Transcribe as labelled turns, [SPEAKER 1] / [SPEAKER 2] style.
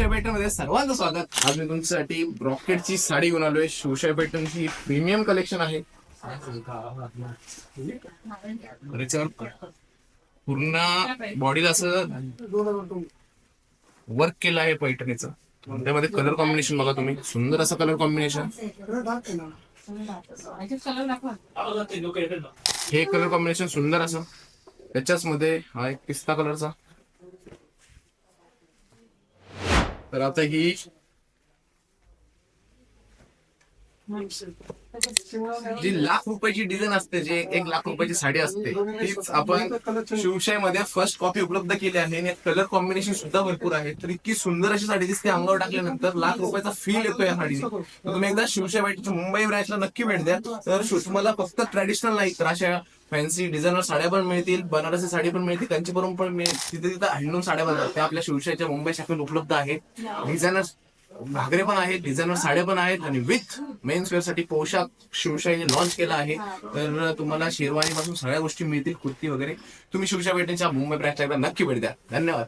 [SPEAKER 1] Shivshahi pattern सर्वांचं स्वागत. आज मी तुमच्यासाठी ब्रॉकेटची साडी घेऊन आलोय शिवशाही पॅटर्नची प्रीमियम कलेक्शन आहे. पूर्ण बॉडीला असं वर्क केलं आहे पैठणीचं. त्यामध्ये कलर कॉम्बिनेशन बघा तुम्ही. सुंदर असं कलर कॉम्बिनेशन हे कलर कॉम्बिनेशन सुंदर असं. त्याच्याच मध्ये हा एक पिस्ता कलरचा तर आता ही जी लाख रुपयाची डिझाईन असते जे एक लाख रुपयाची साडी असते तीच आपण शिवशाही मध्ये फर्स्ट कॉपी उपलब्ध केली आहे आणि कलर कॉम्बिनेशन सुद्धा भरपूर आहे. तर इतकी सुंदर अशी साडी दिसते अंगावर टाकल्यानंतर लाख रुपयाचा फील येतो या साडीने. तर तुम्ही एकदा शिवशाही वाईटच्या मुंबई ब्रँचला नक्की भेट द्या. तर तुम्हाला फक्त ट्रॅडिशनल नाही तर अशा फॅन्सी डिझायनर साड्या पण मिळतील बनारसी साडी पण मिळतील कांचीपुरम पण मिळेल. तिथे तिथे हँडलूम साड्या बनतात. त्या आपल्या शिवशाहीच्या मुंबई शाखेत उपलब्ध आहेत. डिझायनर घागरे पण आहेत डिझायनर साड्या पण आहेत आणि विथ मेन्स वेअरसाठी पोशाख शिवशाहीने लॉन्च केला आहे. तर तुम्हाला शेरवानी पासून सगळ्या गोष्टी मिळतील कुर्ती वगैरे. तुम्ही शिवशाही भेटण्याच्या मुंबई ब्रँचला एकदा नक्की भेट द्या. धन्यवाद.